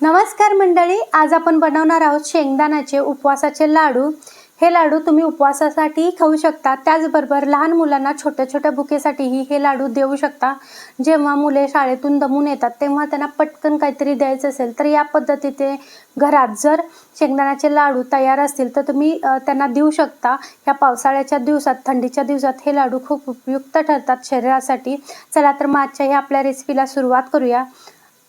नमस्कार मंडळी आज आपण बनवणार आहोत शेंगदाण्याचे उपवासाचे लाडू. हे लाडू तुम्ही उपवासासाठी खाऊ शकता. त्याचबरोबर लहान मुलांना छोट्या छोट्या बुकेसाठीही हे लाडू देऊ शकता. जेव्हा मुले शाळेतून दमून येतात तेव्हा त्यांना पटकन काहीतरी द्यायचं असेल तर या पद्धतीचे घरात जर शेंगदाण्याचे लाडू तयार असतील तर तुम्ही त्यांना देऊ शकता. या पावसाळ्याच्या दिवसात थंडीच्या दिवसात हे लाडू खूप उपयुक्त ठरतात शरीरासाठी. चला तर मग आजच्या ह्या आपल्या रेसिपीला सुरुवात करूया.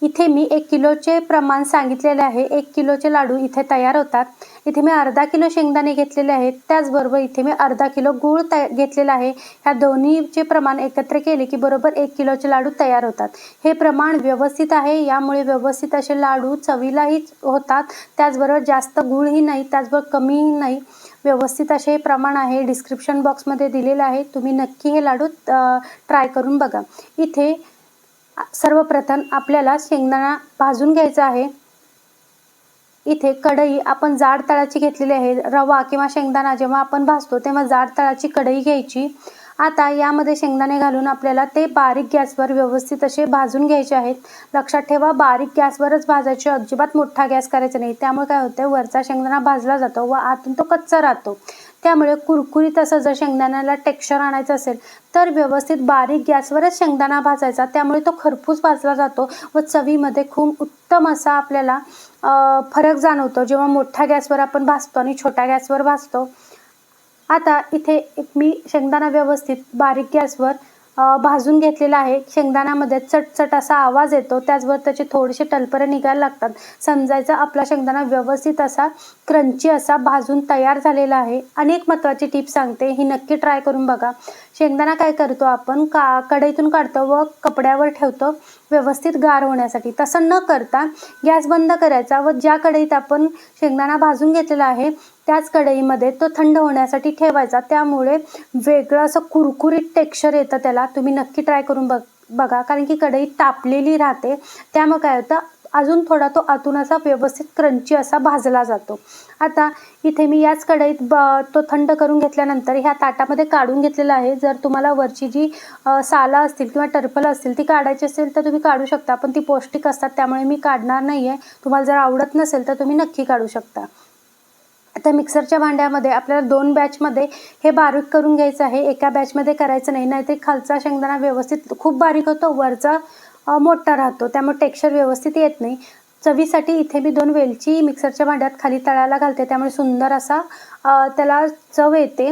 इथे मी एक किलोचे प्रमाण सांगितलेले आहे. एक किलोचे लाडू इथे तयार होतात. इथे मी अर्धा किलो शेंगदाणे घेतलेले आहेत. त्याचबरोबर इथे मी अर्धा किलो गूळ तया घेतलेला आहे. ह्या दोन्हीचे प्रमाण एकत्र केले की बरोबर एक किलोचे लाडू तयार होतात. हे प्रमाण व्यवस्थित आहे. यामुळे व्यवस्थित असे लाडू चवीलाही होतात. त्याचबरोबर जास्त गूळही नाही त्याचबरोबर कमीही नाही. व्यवस्थित असे प्रमाण आहे. डिस्क्रिप्शन बॉक्समध्ये दिलेलं आहे. तुम्ही नक्की हे लाडू ट्राय करून बघा. इथे सर्वप्रथम आपल्याला शेंगदाणा भाजून घ्यायचा आहे. इथे कढई आपण जाड तळाची घेतलेली आहे. रवा किंवा शेंगदाणा जेव्हा आपण भाजतो तेव्हा जाड तळाची कढई घ्यायची. आता यामध्ये शेंगदाणे घालून आपल्याला ते बारीक गॅसवर व्यवस्थित असे भाजून घ्यायचे आहेत. लक्षात ठेवा बारीक गॅसवरच भाजायचे अजिबात मोठा गॅस करायचा नाही. त्यामुळे काय होतं वरचा शेंगदाणा भाजला जातो व आतून तो कच्चा राहतो. त्यामुळे कुरकुरीत असं जर शेंगदाण्याला टेक्स्चर आणायचं असेल तर व्यवस्थित बारीक गॅसवरच शेंगदाणा भाजायचा. त्यामुळे तो खरपूस भाजला जातो व चवीमध्ये खूप उत्तम असा आपल्याला फरक जाणवतो. जेव्हा मोठ्या गॅसवर आपण भाजतो आणि छोट्या गॅसवर भाजतो आता इथे एक मी शेंगदाणा व्यवस्थित बारीक गॅसवर भाजून घेतलेला आहे. शेंगदाण्यामध्ये चटचट असा आवाज येतो. त्याचवर त्याचे थोडेसे टलपरे निघायला लागतात. समजायचं आपला शेंगदाणा व्यवस्थित असा क्रंची असा भाजून तयार झालेला आहे. आणि एक महत्त्वाची टिप सांगते. ही नक्की ट्राय करून बघा. शेंगदाणा काय करतो आपण? का कढईतून काढतो व कपड्यावर ठेवतो? व्यवस्थित गार होण्यासाठी. तसं न करता गॅस बंद करायचा व ज्या कढईत आपण शेंगदाणा भाजून घेतलेला आहे त्याच कढईमध्ये तो थंड होण्यासाठी ठेवायचा. त्यामुळे वेगळं असं कुरकुरीत टेक्स्चर येतं त्याला. तुम्ही नक्की ट्राय करून बघ बघा. कारण की कढई तापलेली राहते. त्यामुळे काय होतं अजून थोडा तो आतून असा व्यवस्थित क्रंची असा भाजला जातो. आता इथे मी याच कढईत ब तो थंड करून घेतल्यानंतर ह्या ताटामध्ये काढून घेतलेला आहे. जर तुम्हाला वरची जी साला सालं असतील किंवा टर्पल असतील ती काढायची असेल तर तुम्ही काढू शकता. पण ती पौष्टिक असतात त्यामुळे मी काढणार नाही आहे तुम्हाला जर आवडत नसेल तर तुम्ही नक्की काढू शकता. आता मिक्सरच्या भांड्यामध्ये आपल्याला दोन बॅचमध्ये हे बारीक करून घ्यायचं आहे. एका बॅचमध्ये करायचं नाही नाहीतर खालचा शेंगदाणा व्यवस्थित खूप बारीक होतो वरचा मोठा राहतो त्यामुळे टेक्स्चर व्यवस्थित येत नाही. चवीसाठी इथे मी दोन वेलची मिक्सरच्या भांड्यात खाली तळायला घालते त्यामुळे सुंदर असा त्याला चव येते.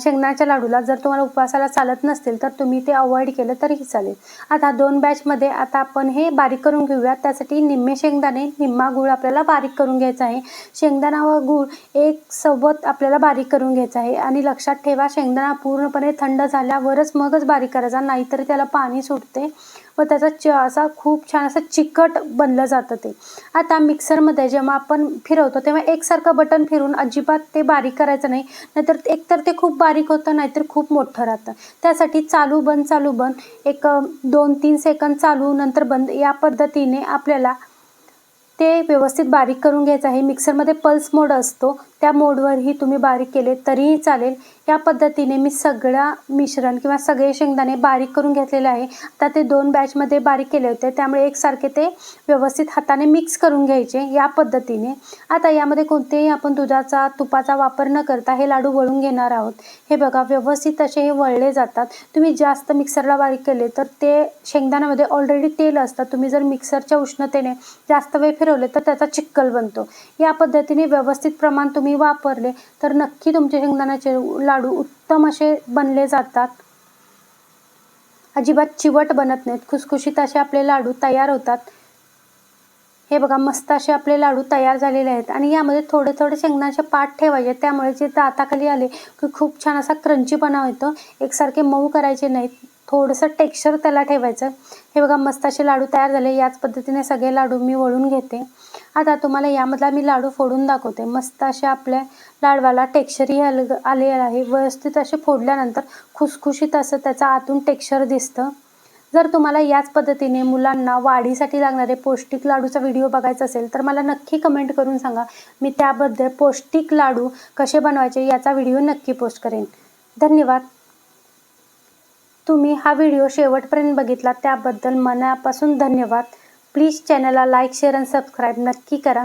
शेंगदाण्याच्या लाडूला जर तुम्हाला उपवासाला चालत नसतील तर तुम्ही ते अवॉइड केलं तरीही चालेल. आता दोन बॅचमध्ये आता आपण हे बारीक करून घेऊया. त्यासाठी निम्मे शेंगदाणे निम्मा गूळ आपल्याला बारीक करून घ्यायचा आहे. शेंगदाणा व गूळ एक सोबत आपल्याला बारीक करून घ्यायचा आहे. आणि लक्षात ठेवा शेंगदाणा पूर्णपणे थंड झाल्यावरच मगच बारीक करायचा नाहीतर त्याला पाणी सुटते व त्याचा च असा खूप छान असं चिकट बनलं जातं ते. आता मिक्सरमध्ये जेव्हा आपण फिरवतो तेव्हा एकसारखं बटन फिरून अजिबात ते बारीक बारीक करायचं नाही. नाहीतर एकतर ते खूप बारीक होतं नाहीतर खूप मोठं राहतं. त्यासाठी चालू बंद चालू बंद. एक दोन तीन सेकंद चालू नंतर बंद. या पद्धतीने आपल्याला ते व्यवस्थित बारीक करून घ्यायचं आहे. मिक्सरमध्ये पल्स मोड असतो. त्या मोडवरही तुम्ही बारीक केले तरीही चालेल. या पद्धतीने मी सगळ्या मिश्रण किंवा सगळे शेंगदाणे बारीक करून घेतलेले आहे. आता ते दोन बॅचमध्ये बारीक केले होते. त्यामुळे एकसारखे ते व्यवस्थित हाताने मिक्स करून घ्यायचे या पद्धतीने. आता यामध्ये कोणतेही आपण दुधाचा तुपाचा वापर न करता हे लाडू वळून घेणार आहोत. हे बघा व्यवस्थित असे हे वळले जातात. तुम्ही जास्त मिक्सरला बारीक केले तर ते शेंगदाण्यामध्ये ऑलरेडी तेल असतं. तुम्ही जर मिक्सरच्या उष्णतेने जास्त वेळ फिरवले तर त्याचा चिक्कल बनतो. या पद्धतीने व्यवस्थित प्रमाण तुम्ही वापरले तर नक्की तुमचे शेंगदाण्याचे लाडू उत्तम असे बनले जातात. अजिबात चिवट बनत नाहीत. खुसखुशीत असे आपले लाडू तयार होतात. हे बघा मस्त असे आपले लाडू तयार झालेले आहेत. आणि यामध्ये थोडे थोडे शेंगदाण्याचे पाट ठेवायचे. त्यामुळे जे दाताखाली आले की खूप छान असा क्रंचीपणा येतो एकसारखे मऊ करायचे नाहीत. थोडंसं टेक्स्चर त्याला ठेवायचं. हे बघा मस्त असे लाडू तयार झाले. याच पद्धतीने सगळे लाडू मी वळून घेते. आता तुम्हाला यामधला मी लाडू फोडून दाखवते. मस्त असे आपल्या लाडवाला टेक्स्चरही आल आलेलं आहे. व्यवस्थित असे फोडल्यानंतर खुसखुशीत असं त्याचा आतून टेक्स्चर दिसतं. जर तुम्हाला याच पद्धतीने मुलांना वाढीसाठी लागणारे पौष्टिक लाडूचा व्हिडिओ बघायचा असेल तर मला नक्की कमेंट करून सांगा. मी त्याबद्दल पौष्टिक लाडू कसे बनवायचे याचा व्हिडिओ नक्की पोस्ट करेन. धन्यवाद. तुम्ही हा व्हिडिओ शेवटपर्यंत बघितला त्याबद्दल मनापासून धन्यवाद. प्लीज चॅनलला लाईक शेअर आणि सबस्क्राईब नक्की करा.